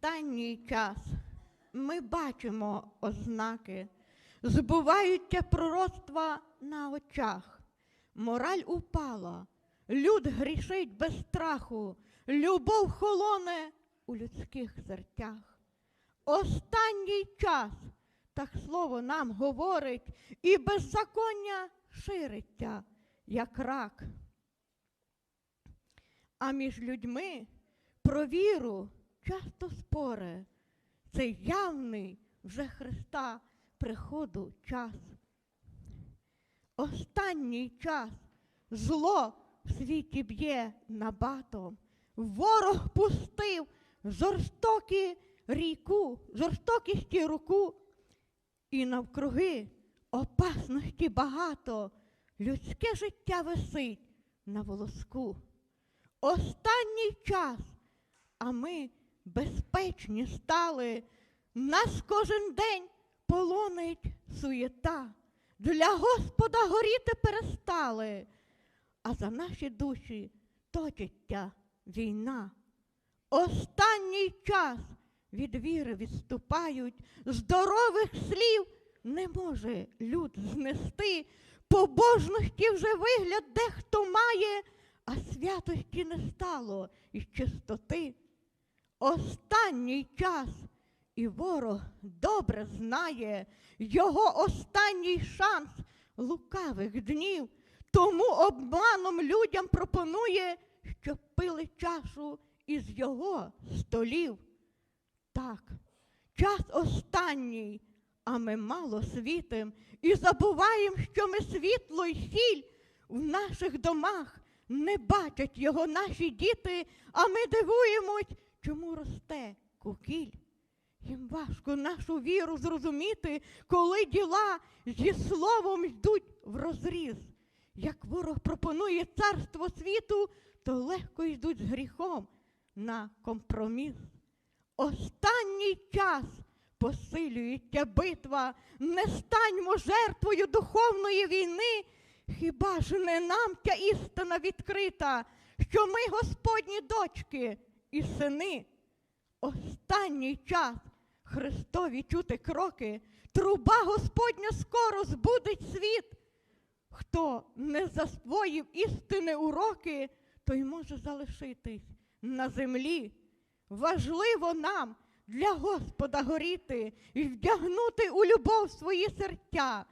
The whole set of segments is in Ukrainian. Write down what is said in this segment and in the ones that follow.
останній час ми бачимо ознаки, збуваються пророцтва на очах. Мораль упала, люд грішить без страху, любов холоне у людських серцях. Останній час, так слово нам говорить, і беззаконня шириться, як рак. А між людьми про віру часто спори. Це явний вже Христа приходу час. Останній час зло в світі б'є набатом. Ворог пустив жорстокі ріку, жорстокісті руку, і навкруги опасності багато, людське життя висить на волоску. Останній час, а ми безпечні стали, нас кожен день полонить суєта. Для Господа горіти перестали, а за наші душі точиться війна. Останній час від віри відступають, здорових слів не може люд знести, побожності вже вигляд дехто має, а святості не стало із чистоти. Останній час, і ворог добре знає його останній шанс лукавих днів, тому обманом людям пропонує, щоб пили чашу із його столів. Так, час останній, а ми мало світим і забуваємо, що ми світло й сіль в наших домах. Не бачать його наші діти, а ми дивуємось, чому росте кукіль. Їм важко нашу віру зрозуміти, коли діла зі словом йдуть в розріз. Як ворог пропонує царство світу, то легко йдуть з гріхом на компроміс. Останній час посилюється битва, не станьмо жертвою духовної війни. Хіба ж не нам ця істина відкрита, що ми Господні дочки і сини? Останній час Христові чути кроки, труба Господня скоро збудить світ. Хто не засвоїв істини уроки, той може залишитись на землі. Важливо нам для Господа горіти і вдягнути у любов свої серця.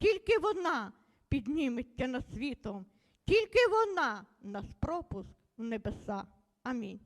Тільки вона підніметься над світом, тільки вона нас пропуск в небеса. Амінь.